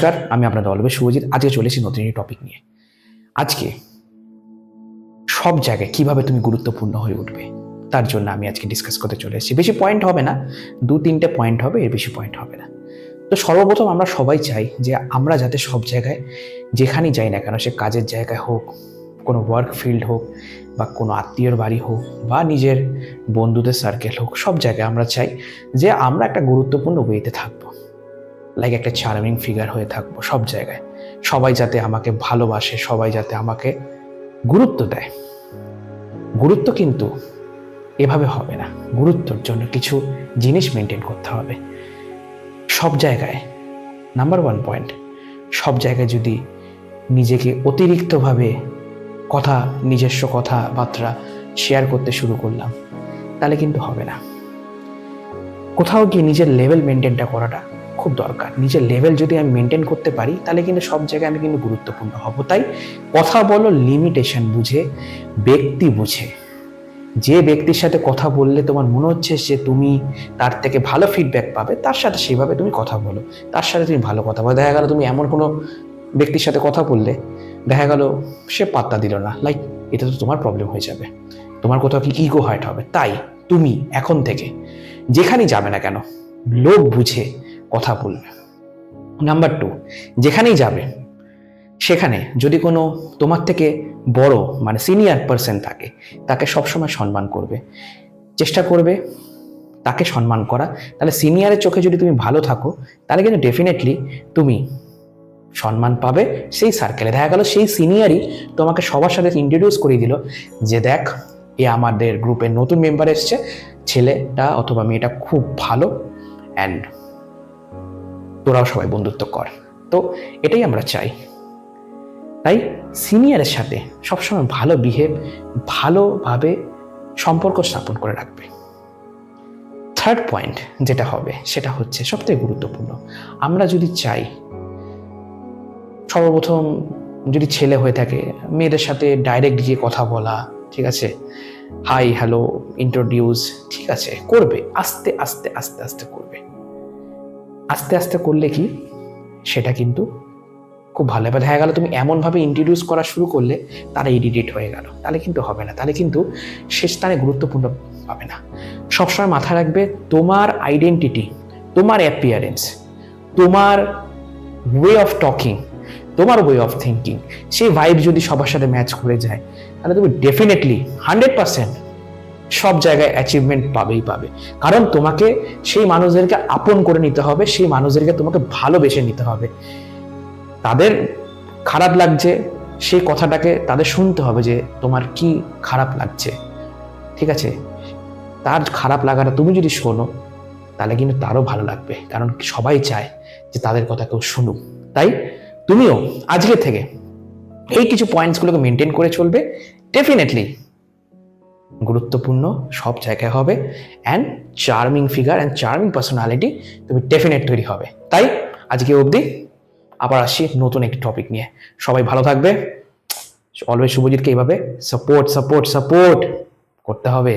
নমস্কার আমি আপনাদের অলবে শুভজিৎ আজকে চলেছি নতুন একটি টপিক নিয়ে। আজকে সব জায়গায় কীভাবে তুমি গুরুত্বপূর্ণ হয়ে উঠবে, তার জন্য আমি আজকে ডিসকাস করতে চলে এসেছি। বেশি পয়েন্ট হবে না, দু তিনটে পয়েন্ট হবে, এর বেশি পয়েন্ট হবে না। তো সর্বপ্রথম আমরা সবাই চাই যে আমরা যাতে সব জায়গায়, যেখানেই যাই না কেন, সে কাজের জায়গায় হোক, কোনো ওয়ার্ক ফিল্ড হোক, বা কোনো আত্মীয়র বাড়ি হোক, বা নিজের বন্ধুদের সার্কেল হোক, সব জায়গায় আমরা চাই যে আমরা একটা গুরুত্বপূর্ণ ওয়েতে থাকব। লাইক একটা চার্মিং ফিগার হয়ে থাকব সব জায়গায়। সবাই যাতে আমাকে ভালোবাসে, সবাই যাতে আমাকে গুরুত্ব দেয়। গুরুত্ব কিন্তু এভাবে হবে না। গুরুত্বর জন্য কিছু জিনিস মেনটেন করতে হবে। সব জায়গায় নাম্বার ওয়ান পয়েন্ট সব জায়গায় যদি নিজেকে অতিরিক্তভাবে কথা, নিজস্ব কথাবার্তা শেয়ার করতে শুরু করলাম, তাহলে কিন্তু হবে না। কোথাও গিয়ে নিজের লেভেল মেনটেনটা করাটা খুব দরকার। নিজের লেভেল যদি আমি মেনটেন করতে পারি, তাহলে কিন্তু সব জায়গায় আমি কিন্তু গুরুত্বপূর্ণ হব। তাই কথা বলো লিমিটেশন বুঝে, ব্যক্তি বুঝে। যে ব্যক্তির সাথে কথা বললে তোমার মনে হচ্ছে যে তুমি তার থেকে ভালো ফিডব্যাক পাবে, তার সাথে সেইভাবে তুমি কথা বলো। তার সাথে তুমি ভালো কথা বলো। দেখা গেলো তুমি এমন কোনো ব্যক্তির সাথে কথা বললে, দেখা গেল সে পাত্তা দিল না। লাইক এটা তো তোমার প্রবলেম হয়ে যাবে। তোমার কোথাও কি ইগো হার্ট হবে? তাই, তুমি, এখন থেকে। যেখানেই যাবে না কেন লোক বুঝে কথা বলবে। নাম্বার টু যেখানেই যাবে, সেখানে যদি কোনো তোমার থেকে বড় মানে সিনিয়র পার্সন থাকে, তাকে সবসময় সম্মান করবে। চেষ্টা করবে তাকে সম্মান করা। তাহলে সিনিয়রের চোখে যদি তুমি ভালো থাকো, তাহলে কিন্তু ডেফিনেটলি তুমি সম্মান পাবে সেই সার্কেলে দেখা গেল সেই সিনিয়রই তোমাকে সবার সাথে ইন্ট্রোডিউস করিয়ে দিল যে দেখ, এ আমাদের গ্রুপের নতুন মেম্বার এসছে। ছেলেটা অথবা মেয়েটা খুব ভালো অ্যান্ড তোরাও সবাই বন্ধুত্ব কর। তো এটাই আমরা চাই। তাই সিনিয়রের সাথে সবসময় ভালো বিহেভ ভালোভাবে সম্পর্ক স্থাপন করে রাখবে। থার্ড পয়েন্ট যেটা হবে, সেটা হচ্ছে সবথেকে গুরুত্বপূর্ণ, আমরা যদি চাই, সর্বপ্রথম যদি ছেলে হয়ে থাকে, মেয়েদের সাথে ডাইরেক্ট গিয়ে কথা বলা, ঠিক আছে? হাই, হ্যালো ইন্ট্রোডিউস ঠিক আছে, করবে, আস্তে আস্তে আস্তে আস্তে করবে। আস্তে আস্তে করলে কি? সেটা কিন্তু খুব ভালো। এবার দেখা গেল তুমি এমনভাবে ইন্ট্রোডিউস করা শুরু করলে তারা ইডিটেট হয়ে গেল। তাহলে কিন্তু হবে না। তাহলে কিন্তু সে স্থানে গুরুত্বপূর্ণ পাবে না। সবসময় মাথায় রাখবে তোমার আইডেন্টিটি তোমার অ্যাপিয়ারেন্স তোমার ওয়ে অফ টকিং তোমার ওয়ে অফ থিঙ্কিং সেই ভাইব যদি সবার সাথে ম্যাচ করে যায়, তাহলে তুমি ডেফিনেটলি হান্ড্রেড পার্সেন্ট সব জায়গায় অ্যাচিভমেন্ট পাবেই পাবে। কারণ তোমাকে সেই মানুষদেরকে আপন করে নিতে হবে, সেই মানুষদেরকে তোমাকে ভালোবেসে নিতে হবে। তাদের খারাপ লাগছে, সেই কথাটাকে তাদের শুনতে হবে যে তোমার কি খারাপ লাগছে। ঠিক আছে? তার খারাপ লাগাটা তুমি যদি শোনো, তাহলে কিন্তু তারও ভালো লাগবে। কারণ সবাই চায় যে তাদের কথা কেউ শুনুক। তাই তুমিও আজকে থেকে এই কিছু পয়েন্টসগুলোকে মেনটেন করে চলবে। ডেফিনেটলি গুরুত্বপূর্ণ সব জায়গায় হবে and charming figure and charming personality তুমি ডেফিনেট তৈরি হবে। তাই আজকে অবধি আবার আসছি নতুন একটি টপিক নিয়ে। সবাই ভালো থাকবে। অলওয়েজ শুভজিৎকে এইভাবে সাপোর্ট সাপোর্ট সাপোর্ট করতে হবে।